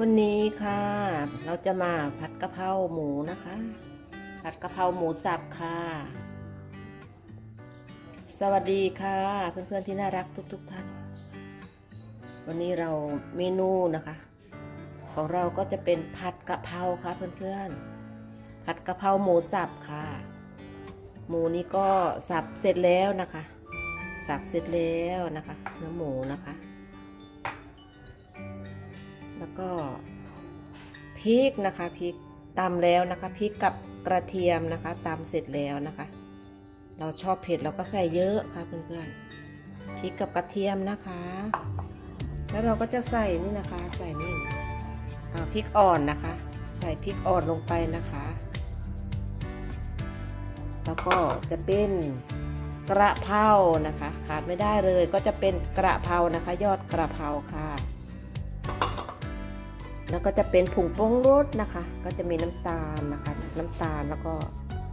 วันนี้ค่ะ เราจะมาผัดกะเพราหมูนะคะ ผัดกะเพราหมูสับค่ะ สวัสดีค่ะ เพื่อนๆที่น่ารักทุกๆท่าน วันนี้เราเมนูนะคะ ของเราก็จะเป็นผัดกะเพราค่ะเพื่อนๆผัดกะเพราหมูสับค่ะ หมูนี้ก็สับเสร็จแล้วนะคะ สับเสร็จแล้วนะคะเนื้อหมูนะคะ แล้วก็พริกนะคะพริกตำแล้วนะคะพริกกับกระเทียมนะคะตำเสร็จแล้วนะคะ เราชอบเผ็ดเราก็ใส่เยอะค่ะเพื่อนๆพริกกับกระเทียมนะคะ แล้วเราก็จะใส่นี่นะคะใส่นี่อ่าพริกอ่อนนะคะ ใส่พริกอ่อนลงไปนะคะ แล้วก็จะเป็นกระเพรานะคะ ขาดไม่ได้เลยก็จะเป็นกระเพรานะคะ ยอดกระเพราค่ะ แล้วก็จะเป็นผงปรุงรสนะคะ ก็จะมีน้ำตาลนะคะ น้ำตาลแล้วก็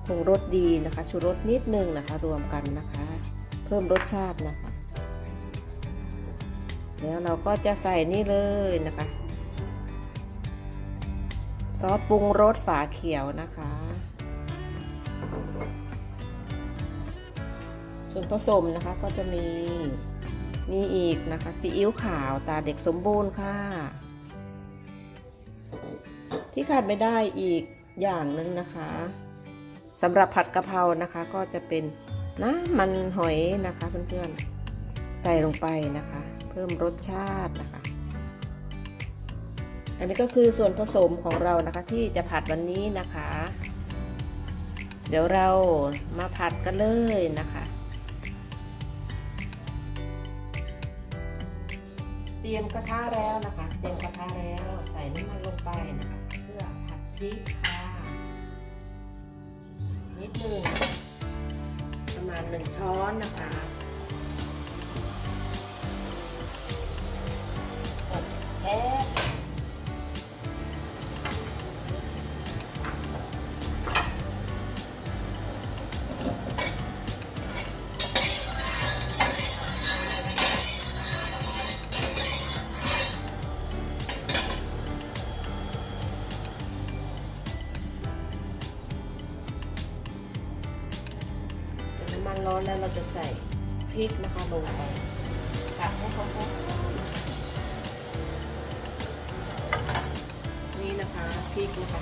ผงรสดีนะคะ ชูรสนิดนึงนะคะ รวมกันนะคะ เพิ่มรสชาตินะคะ แล้วเราก็จะใส่นี่เลยนะคะซอสปรุงรสฝาเขียวนะคะ ส่วนผสมนะคะก็จะมีมีอีกนะคะซีอิ๊วขาวตาเด็กสมบูรณ์ค่ะ ที่ขาดไม่ได้อีกอย่างหนึ่งนะคะสำหรับผัดกะเพรานะคะก็จะเป็นน้ำมันหอยนะคะเพื่อนๆใส่ลงไปนะคะ เพิ่มรสชาตินะคะ อันนี้ก็คือส่วนผสมของเรานะคะที่จะผัดวันนี้นะคะ เดี๋ยวเรามาผัดกันเลยนะคะเตรียมกระทะแล้วนะคะ เตรียมกระทะแล้วใส่น้ำมันลงไปนะคะ ริกค่ะนิดหนึ่งประมาณหนึ่งช้อนนะคะำมันร้อนแล้วเราจะใส่พริกนะคะลงไปผัดให้เข้านี่นะคะพริกนะคะ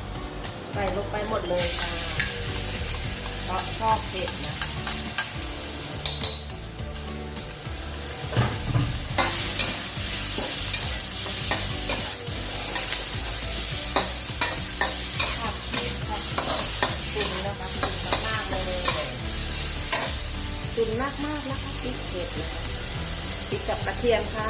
ใส่ลงไปหมดเลยค่ะเพราะชอบเผ็ดนะคะพริกผัดจุนนะคะจุนมากๆเลย จุนมากๆนะคะพริกเผ็ดนะคะพริกกับกระเทียมค่ะ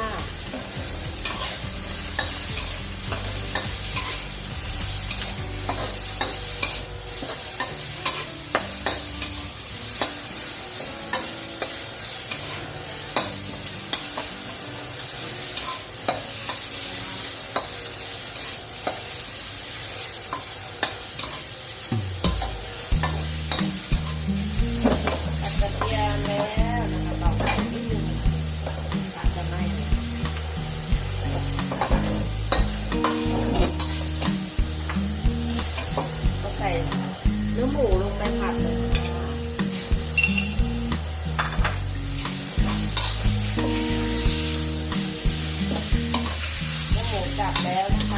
Yeah.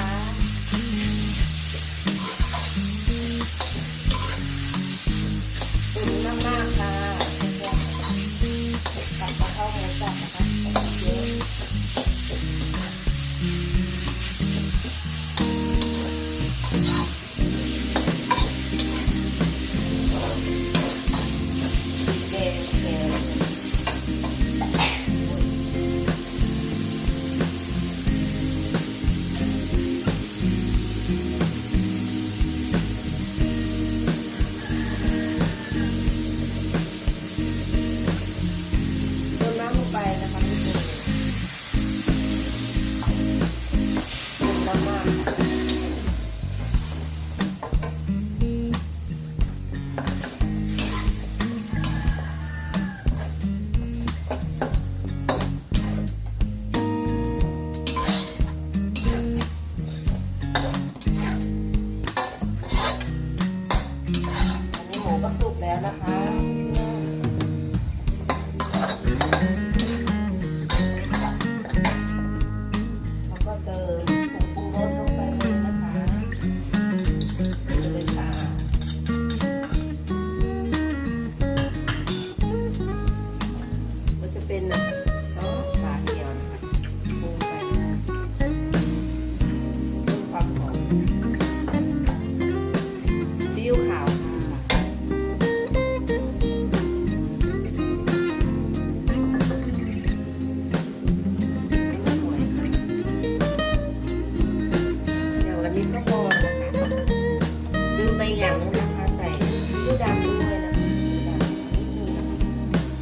ลืมไปอย่างนึงนะคะใส่ซีอิ๊วดำด้วยนะคะซีอิ๊วดำนิดนึงนะคะ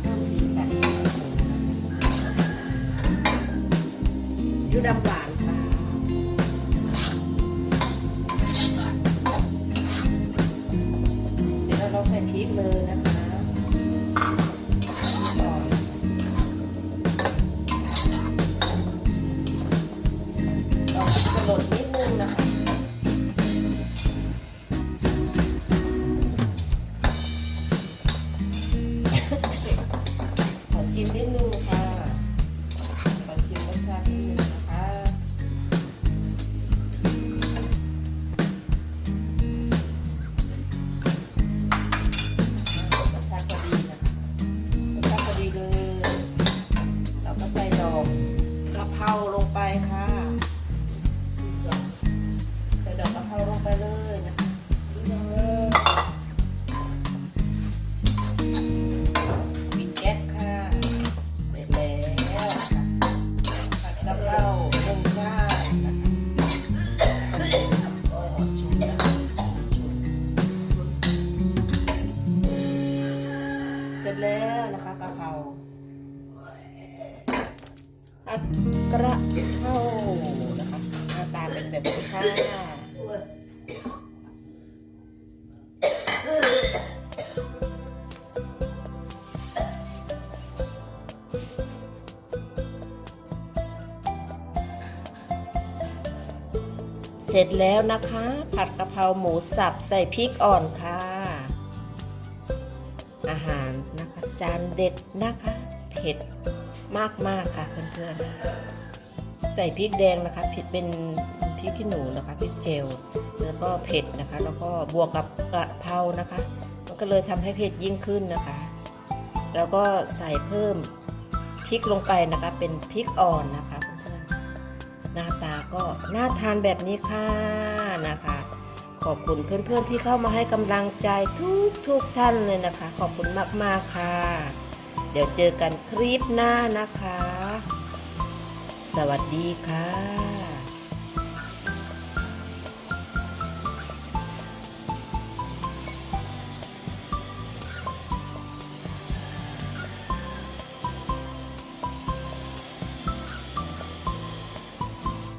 เพิ่มสีสันให้กับหมูดำหวานค่ะเสร็จแล้วเราใส่พริกเลยนะคะ ผักระเพรานะคะหน้าตาเป็นแบบนี้ค่ะเสร็จแล้วนะคะ ผัดกะเพราหมูสับใส่พริกอ่อนค่ะ อาหารนะคะ จานเด็ดนะคะ มากๆค่ะเพื่อนๆ ใส่พริกแดงนะคะเผ็ดเป็นพริกขี้หนูนะคะพริกเจลแล้วก็เผ็ดนะคะ แล้วก็บวกกับกะเพรานะคะ มันก็เลยทำให้เผ็ดยิ่งขึ้นนะคะ แล้วก็ใส่เพิ่มพริกลงไปนะคะ เป็นพริกอ่อนนะคะเพื่อนๆหน้าตาก็น่าทานแบบนี้ค่ะนะคะ ขอบคุณเพื่อนๆที่เข้ามาให้กำลังใจทุกทุกๆท่านเลยนะคะ ขอบคุณมากๆค่ะ เดี๋ยวเจอกันคลิปหน้านะคะ สวัสดีค่ะ